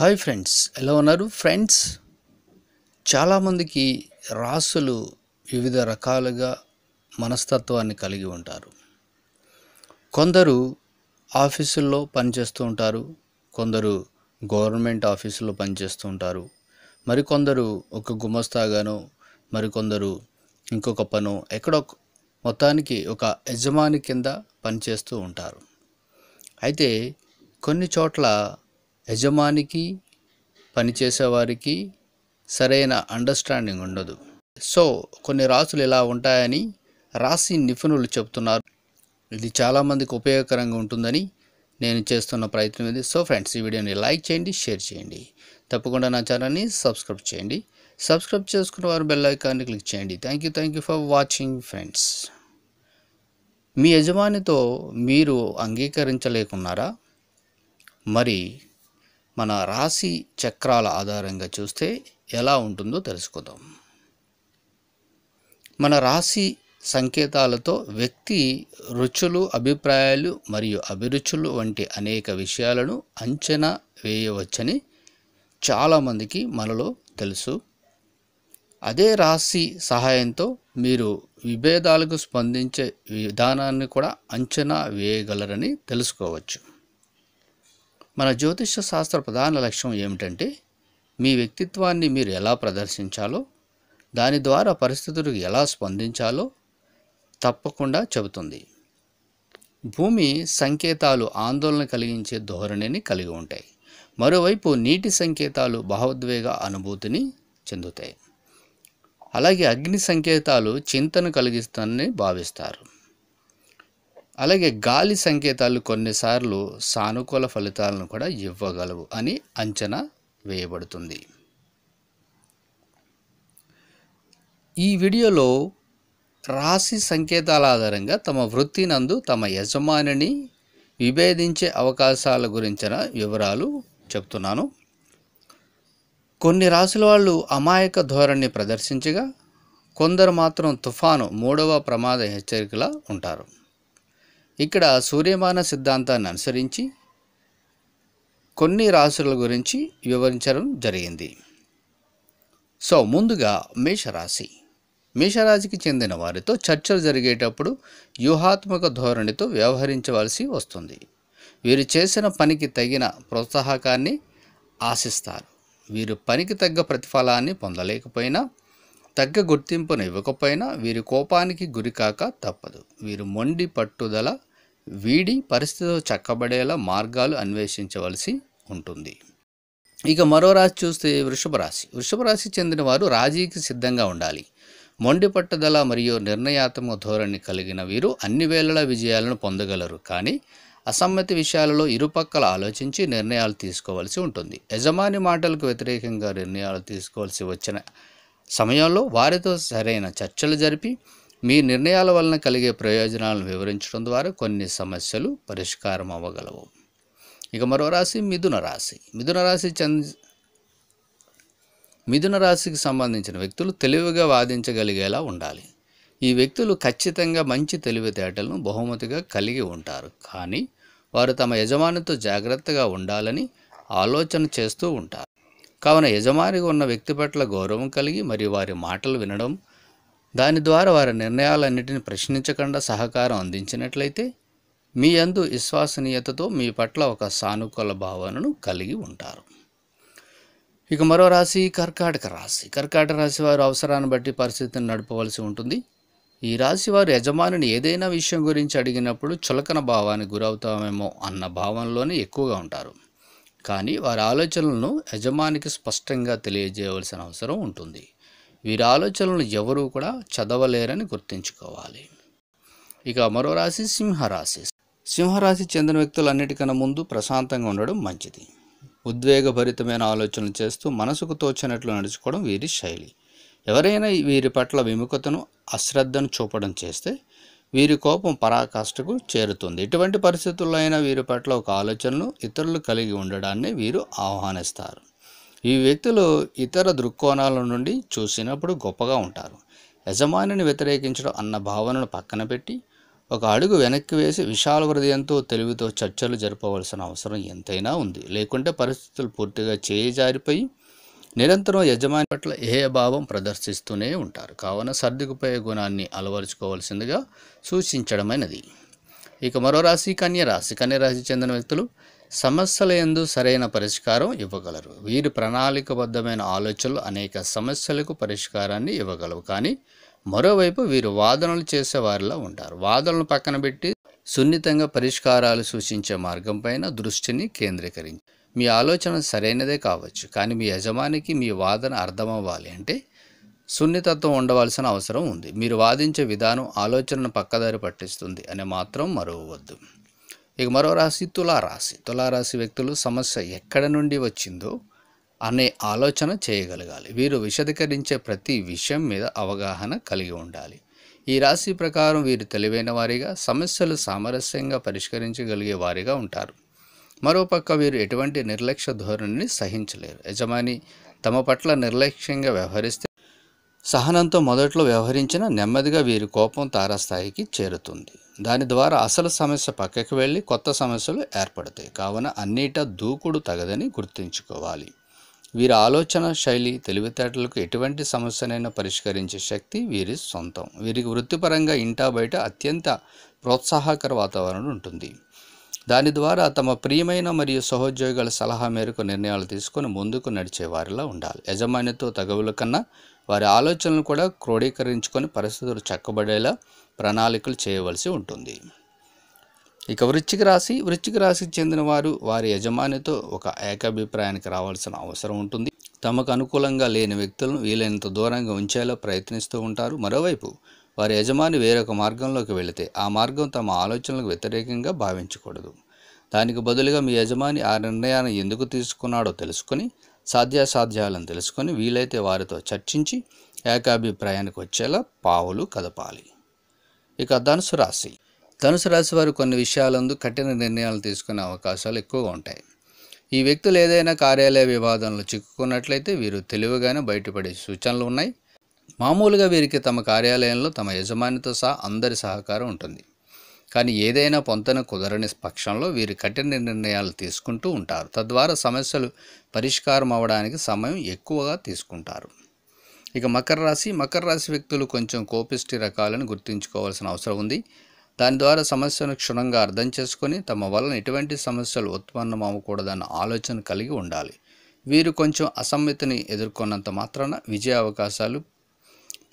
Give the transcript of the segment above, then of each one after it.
Hi friends ఎలా ఉన్నారు? Friends చాలామందికి రాసులు వివిధ రకాలుగా మనస్తత్వాన్ని కలిగి ఉంటారు. కొందరు ఆఫీసుల్లో పనిచేస్తూ ఉంటారు కొందరు గవర్నమెంట్ ఆఫీసులో పనిచేస్తూ ఉంటారు. మరికొందరు ఒక గుమస్తాగాను మరికొందరు ఇంకొక పను ఎక్కడో మొత్తానికి ఒక యజమాని కింద పనిచేస్తూ ఉంటారు. అయితే కొన్ని చోట్ల యజమానికి పనిచేసేవారికి సరైన అండర్స్టాండింగ్ ఉండదు. సో కొన్ని రాసులు ఇలా ఉంటాయని రాశి నిపుణులు చెప్తున్నారు. ఇది చాలామందికి ఉపయోగకరంగా ఉంటుందని నేను చేస్తున్న ప్రయత్నం ఇది. సో ఫ్రెండ్స్ ఈ వీడియోని లైక్ చేయండి షేర్ చేయండి. తప్పకుండా నా ఛానల్ని సబ్స్క్రైబ్ చేయండి. సబ్స్క్రైబ్ చేసుకున్న వారు బెల్ ఐకాన్ని క్లిక్ చేయండి. Thank you thank you for watching friends మీ యజమానితో మీరు అంగీకరించలేకున్నారా? మరి మన రాశి చక్రాల ఆధారంగా చూస్తే ఎలా ఉంటుందో తెలుసుకుందాం. మన రాశి సంకేతాలతో వ్యక్తి రుచులు అభిప్రాయాలు మరియు అభిరుచులు వంటి అనేక విషయాలను అంచనా వేయవచ్చని చాలామందికి మనలో తెలుసు. అదే రాశి సహాయంతో మీరు విభేదాలకు స్పందించే విధానాన్ని కూడా అంచనా వేయగలరని తెలుసుకోవచ్చు. మన జ్యోతిష శాస్త్ర ప్రధాన లక్ష్యం ఏమిటంటే మీ వ్యక్తిత్వాన్ని మీరు ఎలా ప్రదర్శించాలో దాని ద్వారా పరిస్థితులకు ఎలా స్పందించాలో తప్పకుండా చెబుతుంది. భూమి సంకేతాలు ఆందోళన కలిగించే ధోరణిని కలిగి ఉంటాయి. మరోవైపు నీటి సంకేతాలు భావోద్వేగ అనుభూతిని చెందుతాయి. అలాగే అగ్ని సంకేతాలు చింతను కలిగిస్తానని భావిస్తారు. అలాగే గాలి సంకేతాలు కొన్నిసార్లు సానుకూల ఫలితాలను కూడా ఇవ్వగలవు అని అంచనా వేయబడుతుంది. ఈ వీడియోలో రాశి సంకేతాల ఆధారంగా తమ వృత్తి నందు తమ యజమానిని విభేదించే అవకాశాల గురించిన వివరాలు చెప్తున్నాను. కొన్ని రాశుల వాళ్ళు అమాయక ధోరణి ప్రదర్శించగా కొందరు మాత్రం తుఫాను మూడవ ప్రమాద హెచ్చరికలా ఉంటారు. ఇక్కడ సూర్యమాన సిద్ధాంతాన్ని అనుసరించి కొన్ని రాశుల గురించి వివరించడం జరిగింది. సో ముందుగా మేషరాశి. మేషరాశికి చెందిన వారితో చర్చలు జరిగేటప్పుడు వ్యూహాత్మక ధోరణితో వ్యవహరించవలసి వస్తుంది. వీరు చేసిన పనికి తగిన ప్రోత్సాహకాన్ని ఆశిస్తారు. వీరు పనికి తగ్గ ప్రతిఫలాన్ని పొందలేకపోయినా తగ్గ గుర్తింపును ఇవ్వకపోయినా వీరి కోపానికి గురికాక తప్పదు. వీరు మొండి పట్టుదల వీడి పరిస్థితితో చక్కబడేలా మార్గాలు అన్వేషించవలసి ఉంటుంది. ఇక మరో రాశి చూస్తే వృషభ రాశి. వృషభ రాశి చెందిన వారు రాజీకి సిద్ధంగా ఉండాలి. మొండి పట్టుదల మరియు నిర్ణయాత్మక ధోరణి కలిగిన వీరు అన్ని వేళల విజయాలను పొందగలరు. కానీ అసమ్మతి విషయాలలో ఇరుపక్కల ఆలోచించి నిర్ణయాలు తీసుకోవాల్సి ఉంటుంది. యజమాని మాటలకు వ్యతిరేకంగా నిర్ణయాలు తీసుకోవాల్సి వచ్చిన సమయంలో వారితో సరైన చర్చలు జరిపి మీ నిర్ణయాల వలన కలిగే ప్రయోజనాలను వివరించడం ద్వారా కొన్ని సమస్యలు పరిష్కారం అవ్వగలవు. ఇక మరో రాశి మిథున రాశి. మిథున రాశి చెంది మిథున రాశికి సంబంధించిన వ్యక్తులు తెలివిగా వాదించగలిగేలా ఉండాలి. ఈ వ్యక్తులు ఖచ్చితంగా మంచి తెలివితేటలను బహుమతిగా కలిగి ఉంటారు. కానీ వారు తమ యజమానితో జాగ్రత్తగా ఉండాలని ఆలోచన చేస్తూ ఉంటారు. కావున యజమానిగా ఉన్న వ్యక్తి పట్ల గౌరవం కలిగి మరియు వారి మాటలు వినడం దాని ద్వారా వారి నిర్ణయాలన్నిటిని ప్రశ్నించకుండా సహకారం అందించినట్లయితే మీ అందు విశ్వసనీయతతో మీ పట్ల ఒక సానుకూల భావనను కలిగి ఉంటారు. ఇక మరో రాశి కర్కాటక రాశి. కర్కాటక రాశి వారు అవసరాన్ని బట్టి పరిస్థితిని నడపవలసి ఉంటుంది. ఈ రాశి వారు యజమానిని ఏదైనా విషయం గురించి అడిగినప్పుడు చులకన భావానికి గురవుతామేమో అన్న భావనలోనే ఎక్కువగా ఉంటారు. కానీ వారి ఆలోచనలను యజమానికి స్పష్టంగా తెలియజేయవలసిన అవసరం ఉంటుంది. వీరి ఆలోచనలను ఎవరూ కూడా చదవలేరని గుర్తుంచుకోవాలి. ఇక మరో రాశి సింహరాశి. సింహరాశి చెందిన వ్యక్తులు అన్నిటికన్నా ముందు ప్రశాంతంగా ఉండడం మంచిది. ఉద్వేగభరితమైన ఆలోచనలు చేస్తూ మనసుకు తోచినట్లు నడుచుకోవడం వీరి శైలి. ఎవరైనా వీరి పట్ల విముఖతను అశ్రద్ధను చూపడం చేస్తే వీరి కోపం పరాకాష్ఠకు చేరుతుంది. ఇటువంటి పరిస్థితుల్లో అయినా వీరి పట్ల ఒక ఆలోచనను ఇతరులు కలిగి ఉండడాన్ని వీరు ఆహ్వానిస్తారు. ఈ వ్యక్తులు ఇతర దృక్కోణాల నుండి చూసినప్పుడు గొప్పగా ఉంటారు. యజమానిని వ్యతిరేకించడం అన్న భావనను పక్కన పెట్టి ఒక అడుగు వెనక్కి వేసి విశాల హృదయంతో తెలివితో చర్చలు జరపవలసిన అవసరం ఎంతైనా ఉంది. లేకుంటే పరిస్థితులు పూర్తిగా చేజారిపోయి నిరంతరం యజమాని పట్ల ఏ భావం ప్రదర్శిస్తూనే ఉంటారు. కావున సర్దుకుపోయే గుణాన్ని అలవరుచుకోవాల్సిందిగా సూచించడమైనది. ఇక మరో రాశి కన్య రాశి. కన్య రాశి చెందిన వ్యక్తులు సమస్యల ఎందు సరైన పరిష్కారం ఇవ్వగలరు. వీరి ప్రణాళికబద్ధమైన ఆలోచనలు అనేక సమస్యలకు పరిష్కారాన్ని ఇవ్వగలవు. కానీ మరోవైపు వీరు వాదనలు చేసే వారిలా ఉంటారు. వాదనలు పక్కన పెట్టి సున్నితంగా పరిష్కారాలు సూచించే మార్గం పైన దృష్టిని కేంద్రీకరించి మీ ఆలోచన సరైనదే కావచ్చు. కానీ మీ యజమానికి మీ వాదన అర్థమవ్వాలి అంటే సున్నితత్వం ఉండవలసిన అవసరం ఉంది. మీరు వాదించే విధానం ఆలోచనను పక్కదారి పట్టిస్తుంది అని మాత్రం మరవవద్దు. ఇక మరో రాశి తులారాశి. తులారాశి వ్యక్తులు సమస్య ఎక్కడ నుండి వచ్చిందో అనే ఆలోచన చేయగలగాలి. వీరు విశదీకరించే ప్రతి విషయం మీద అవగాహన కలిగి ఉండాలి. ఈ రాశి ప్రకారం వీరు తెలివైన వారిగా సమస్యలు సామరస్యంగా పరిష్కరించగలిగే వారిగా ఉంటారు. మరోపక్క వీరు ఎటువంటి నిర్లక్ష్య ధోరణిని సహించలేరు. యజమాని తమ పట్ల నిర్లక్ష్యంగా వ్యవహరిస్తే సహనంతో మొదట్లో వ్యవహరించిన నెమ్మదిగా వీరి కోపం తారస్థాయికి చేరుతుంది. దాని ద్వారా అసలు సమస్య పక్కకి వెళ్ళి కొత్త సమస్యలు ఏర్పడతాయి. కావున అన్నిటా దూకుడు తగదని గుర్తుంచుకోవాలి. వీరి ఆలోచన శైలి తెలివితేటలకు ఎటువంటి సమస్యనైనా పరిష్కరించే శక్తి వీరి సొంతం. వీరికి వృత్తిపరంగా ఇంటా బయట అత్యంత ప్రోత్సాహకర వాతావరణం ఉంటుంది. దాని ద్వారా తమ ప్రియమైన మరియు సహోద్యోగుల సలహా మేరకు నిర్ణయాలు తీసుకొని ముందుకు నడిచే వారిలా ఉండాలి. యజమానితో తగవుల కన్నా వారి ఆలోచనలు కూడా క్రోడీకరించుకొని పరిస్థితులు చక్కబడేలా ప్రణాళికలు చేయవలసి ఉంటుంది. ఇక వృశ్చిక రాశి వృశ్చిక రాశికి చెందిన వారు వారి యజమానితో ఒక ఏకాభిప్రాయానికి రావాల్సిన అవసరం ఉంటుంది. తమకు అనుకూలంగా లేని వ్యక్తులను వీలైనంత దూరంగా ఉంచేలా ప్రయత్నిస్తూ ఉంటారు. మరోవైపు వారి యజమాని వేరొక మార్గంలోకి వెళితే ఆ మార్గం తమ ఆలోచనలకు వ్యతిరేకంగా భావించకూడదు. దానికి బదులుగా మీ యజమాని ఆ నిర్ణయాన్ని ఎందుకు తీసుకున్నాడో తెలుసుకొని సాధ్యాసాధ్యాలను తెలుసుకొని వీలైతే వారితో చర్చించి ఏకాభిప్రాయానికి వచ్చేలా పావులు కదపాలి. ఇక ధనుసు రాశి. ధనుసు రాశి వారు కొన్ని విషయాలందు కఠిన నిర్ణయాలు తీసుకునే అవకాశాలు ఎక్కువగా ఉంటాయి. ఈ వ్యక్తులు ఏదైనా కార్యాలయ వివాదంలో చిక్కుకున్నట్లయితే వీరు తెలివిగానే బయటపడే సూచనలు ఉన్నాయి. మామూలుగా వీరికి తమ కార్యాలయంలో తమ యజమానితో సహా అందరి సహకారం ఉంటుంది. కానీ ఏదైనా పొంతన కుదరని పక్షంలో వీరు కఠిన నిర్ణయాలు తీసుకుంటూ ఉంటారు. తద్వారా సమస్యలు పరిష్కారం అవ్వడానికి సమయం ఎక్కువగా తీసుకుంటారు. ఇక మకర రాశి మకర రాశి వ్యక్తులు కొంచెం కోపిష్టి రకాలను గుర్తుంచుకోవాల్సిన అవసరం ఉంది. దాని ద్వారా సమస్యను క్షుణ్ణంగా అర్థం చేసుకొని తమ వలన ఎటువంటి సమస్యలు ఉత్పన్నం అవ్వకూడదన్న ఆలోచన కలిగి ఉండాలి. వీరు కొంచెం అసమ్మతిని ఎదుర్కొన్నంత మాత్రాన విజయ అవకాశాలు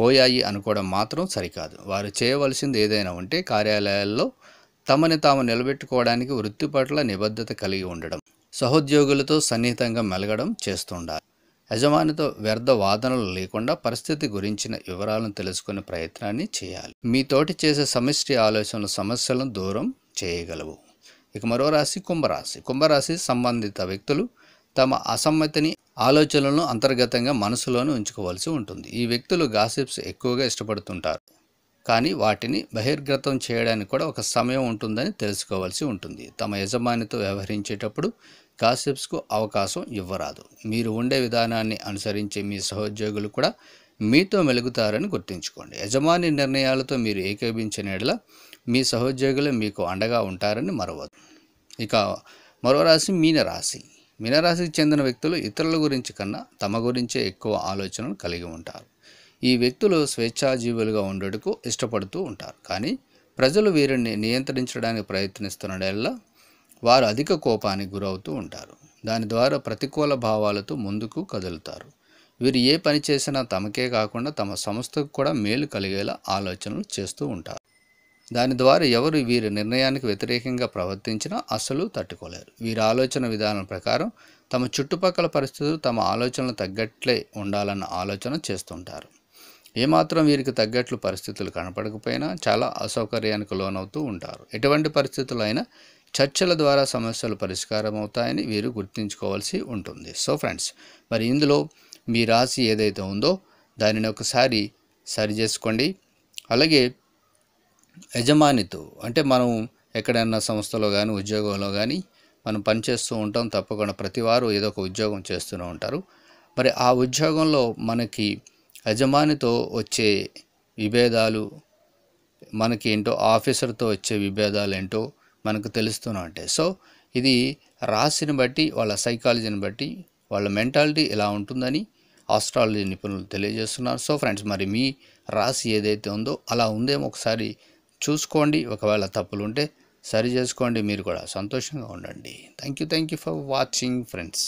పోయాయి అనుకోవడం మాత్రం సరికాదు. వారు చేయవలసింది ఏదైనా ఉంటే కార్యాలయాల్లో తమని తాము నిలబెట్టుకోవడానికి వృత్తి పట్ల నిబద్ధత కలిగి ఉండడం సహోద్యోగులతో సన్నిహితంగా మెలగడం చేస్తుండాలి. యజమానితో వ్యర్థ వాదనలు లేకుండా పరిస్థితి గురించిన వివరాలను తెలుసుకునే ప్రయత్నాన్ని చేయాలి. మీ తోటి చేసే సమిష్టి ఆలోచనలు సమస్యలను దూరం చేయగలవు. ఇక మరో రాశి కుంభరాశి. కుంభరాశి సంబంధిత వ్యక్తులు తమ అసమ్మతిని ఆలోచనలను అంతర్గతంగా మనసులోనే ఉంచుకోవాల్సి ఉంటుంది. ఈ వ్యక్తులు గాసిప్స్ ఎక్కువగా ఇష్టపడుతుంటారు. కానీ వాటిని బహిర్గతం చేయడానికి కూడా ఒక సమయం ఉంటుందని తెలుసుకోవాల్సి ఉంటుంది. తమ యజమానితో వ్యవహరించేటప్పుడు గాసిప్స్కు అవకాశం ఇవ్వరాదు. మీరు ఉండే విధానాన్ని అనుసరించే మీ సహోద్యోగులు కూడా మీతో మెలుగుతారని గుర్తుంచుకోండి. యజమాని నిర్ణయాలతో మీరు ఏకీభించిన ఎడల మీ సహోద్యోగులు మీకు అండగా ఉంటారని మరవదు ఇక మరో రాశి మీన రాశి మీనరాశికి చెందిన వ్యక్తులు ఇతరుల గురించి కన్నా తమ గురించే ఎక్కువ ఆలోచనలు కలిగి ఉంటారు. ఈ వ్యక్తులు స్వేచ్ఛాజీవులుగా ఉండటకు ఇష్టపడుతూ ఉంటారు. కానీ ప్రజలు వీరిని నియంత్రించడానికి ప్రయత్నిస్తున్నడల్లా వారు అధిక కోపానికి గురవుతూ ఉంటారు. దాని ద్వారా ప్రతికూల భావాలతో ముందుకు కదులుతారు. వీరు ఏ పని చేసినా తమకే కాకుండా తమ సంస్థకు కూడా మేలు కలిగేలా ఆలోచనలు చేస్తూ ఉంటారు. దాని ద్వారా ఎవరు వీరి నిర్ణయానికి వ్యతిరేకంగా ప్రవర్తించినా అసలు తట్టుకోలేరు. వీరి ఆలోచన విధానం ప్రకారం తమ చుట్టుపక్కల పరిస్థితులు తమ ఆలోచనలు తగ్గట్లే ఉండాలన్న ఆలోచన చేస్తుంటారు. ఏమాత్రం వీరికి తగ్గట్లు పరిస్థితులు కనపడకపోయినా చాలా అసౌకర్యానికి లోనవుతూ ఉంటారు. ఎటువంటి పరిస్థితులు అయినా చర్చల ద్వారా సమస్యలు పరిష్కారం అవుతాయని వీరు గుర్తుంచుకోవాల్సి ఉంటుంది. సో ఫ్రెండ్స్ మరి ఇందులో మీ రాశి ఏదైతే ఉందో దానిని ఒకసారి సరి చేసుకోండి. అలాగే యజమానితో అంటే మనం ఎక్కడైనా సంస్థలో కానీ ఉద్యోగంలో కానీ మనం పనిచేస్తూ ఉంటాం తప్పకుండా ప్రతి వారు ఏదో ఒక ఉద్యోగం చేస్తూనే ఉంటారు. మరి ఆ ఉద్యోగంలో మనకి యజమానితో వచ్చే విభేదాలు మనకి ఏంటో ఆఫీసర్తో వచ్చే విభేదాలు ఏంటో మనకు తెలుస్తూనే ఉంటాయి. సో ఇది రాశిని బట్టి వాళ్ళ సైకాలజీని బట్టి వాళ్ళ మెంటాలిటీ ఎలా ఉంటుందని ఆస్ట్రాలజీ నిపుణులు తెలియజేస్తున్నారు. సో ఫ్రెండ్స్ మరి మీ రాశి ఏదైతే ఉందో అలా ఉందేమో ఒకసారి చూసుకోండి. ఒకవేళ తప్పులు ఉంటే సరి చేసుకోండి. మీరు కూడా సంతోషంగా ఉండండి. Thank you thank you for watching friends